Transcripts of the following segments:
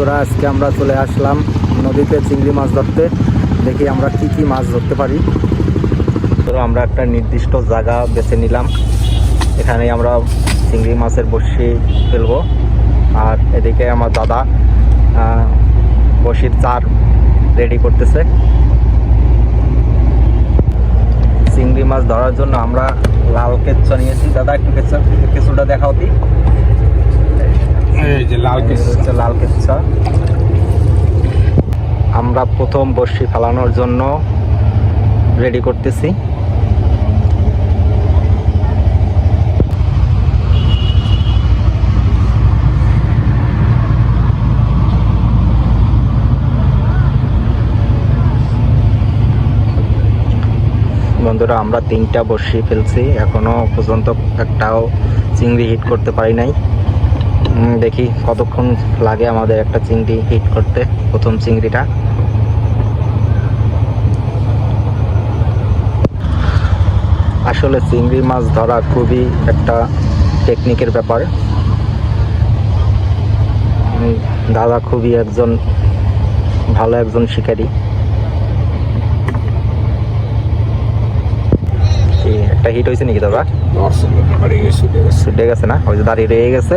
বন্ধুরা, আজকে আমরা চলে আসলাম নদীতে চিংড়ি মাছ ধরতে। দেখি আমরা কি কি মাছ ধরতে পারি। তো আমরা একটা নির্দিষ্ট জায়গা বেছে নিলাম। এখানে আমরা চিংড়ি মাছের বসি ফেলব। আর এদিকে আমার দাদা বসির চার রেডি করতেছে। চিংড়ি মাছ ধরার জন্য আমরা লাল কেচ্চা নিয়েছি। দাদা, একটু কেচ্চা কেঁচুটা দেখাও দি। আমরা প্রথম বর্ষি ফেলানোর জন্য রেডি করতেছি। বন্ধুরা, আমরা তিনটা বর্ষি ফেলছি। এখনও পর্যন্ত একটাও চিংড়ি হিট করতে পারি নাই। দেখি কতক্ষণ লাগে আমাদের একটা চিংড়ি হিট করতে প্রথম চিংড়িটা। আসলে চিংড়ি মাছ ধরা খুবই একটা টেকনিকের ব্যাপার। দাদা খুবই একজন ভালো একজন শিকারী। একটা হিট হয়েছে নাকি দাদা? ছুটে গেছে না? ওই যে দাঁড়িয়ে রয়ে গেছে।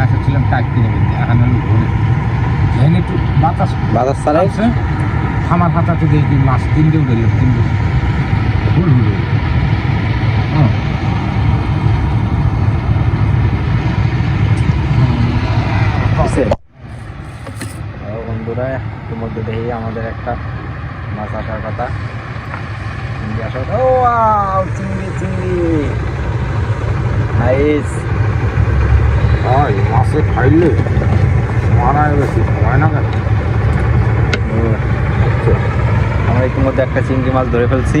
লিয়ে দিয়ে এখন ছিলাম টাইট কিনে কিনতে এখন হলো ঘুরে। একটু বাতাস আছে। আমার হাতাতে দেখি মাছ তিনটে উঠে গেল তিনটে। হুল হুল বন্ধুরা ইতিমধ্যে দেখি আমাদের একটা মাছ আসার কথা। চিংড়ি আসার কথা। ও চিংড়ি চিংড়ি। নাইস হয় মাছে খাইলে মারা গেছে হয় না কেন? আমরা ইতিমধ্যে একটা চিংড়ি মাছ ধরে ফেলছি।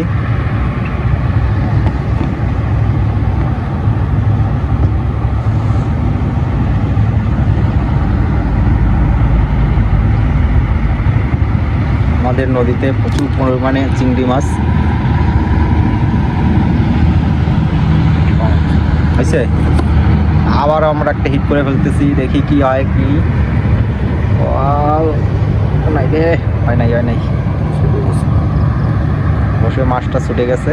আমাদের নদীতে প্রচুর পরিমাণে চিংড়ি মাছ। হয়েছে? আবার আমরা একটা হিট করে ফেলতেছি, দেখি কি হয়, কি নাই রে, হয় নাই হয় নাই। বসে মাছটা ছুটে গেছে।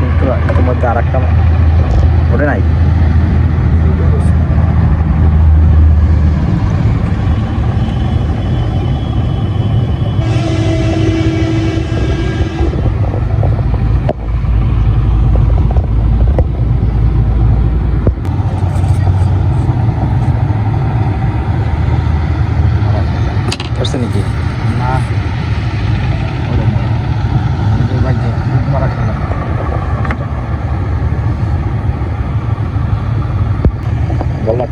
কিন্তু ইতিমধ্যে আর একটা ওটা নাই ধরছে নাকি না ওরে না নিজের বাড়িতে বুক মারা খেলা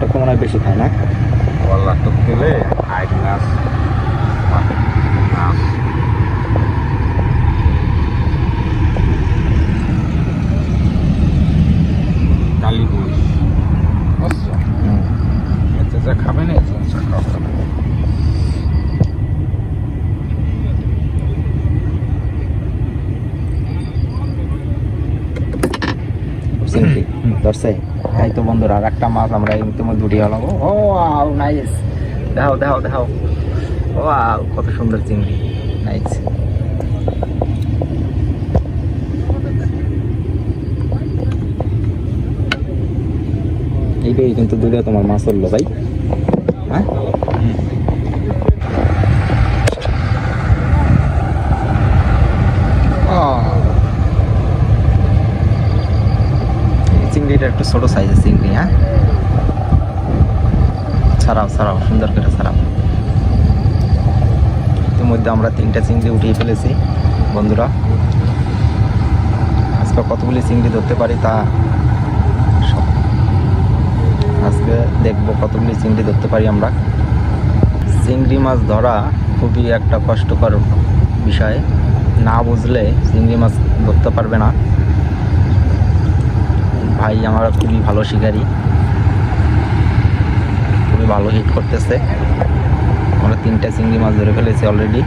বল্লারটা তো মনে হয় বেশি খায় না। তো খেলে মাছ মাছ ধরছে। এই তো বন্ধুরা, আর একটা মাছ আমরা ইতিমধ্যে উঠিয়ে হলাম ও আও নাইস দেখাও দেখাও দেখাও। ও আও কত সুন্দর চিংড়ি। নাইস এইটাই কিন্তু দুটো তোমার মাছ হলো ভাই। হ্যাঁ এই চিংড়িটা একটু ছোট সাইজের চিংড়ি হ্যাঁ? ছাড়াও ছাড়াও, সুন্দর করে ছাড়াও। ইতিমধ্যে আমরা তিনটা চিংড়ি উঠিয়ে ফেলেছি, বন্ধুরা। আজকে কতগুলি চিংড়ি ধরতে পারি তা আজকে দেখব কতগুলি চিংড়ি ধরতে পারি আমরা। চিংড়ি মাছ ধরা খুবই একটা কষ্টকর বিষয়। না বুঝলে চিংড়ি মাছ ধরতে পারবে না। ভাই আমার খুবই ভালো শিকারি। খুবই ভালো হিট করতেছে। আমরা তিনটা চিংড়ি মাছ ধরে ফেলেছি অলরেডি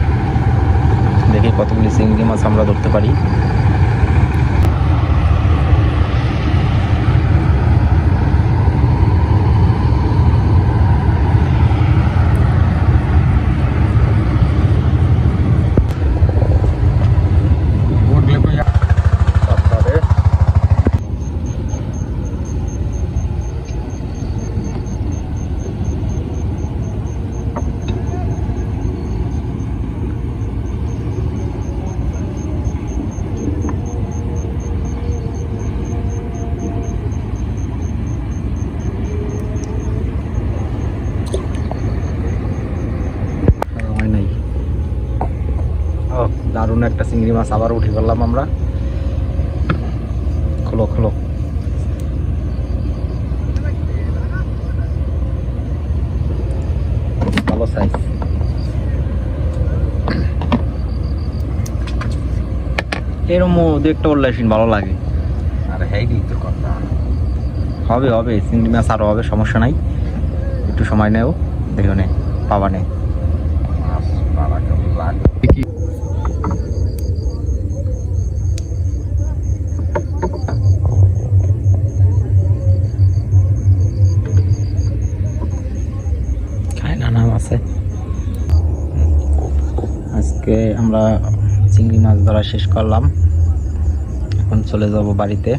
দেখি কতগুলি চিংড়ি মাছ আমরা ধরতে পারি উঠলে কই তারপরে আর হয় নাই ও দারুণ একটা চিংড়ি মাছ আবার উঠে করলাম আমরা। খোলো খোলো। ভালো সাইজ এরম দেখতে উল্লাসীন ভালো লাগে। আর তো কথা। হবে হবে চিংড়ি মাছ আরও হবে সমস্যা নাই। একটু সময় নেও দেখো নে পাবা নে। মাছ কেমন লাগে? আজকে আমরা চিংড়ি মাছ ধরা শেষ করলাম। এখন চলে যাব বাড়িতে।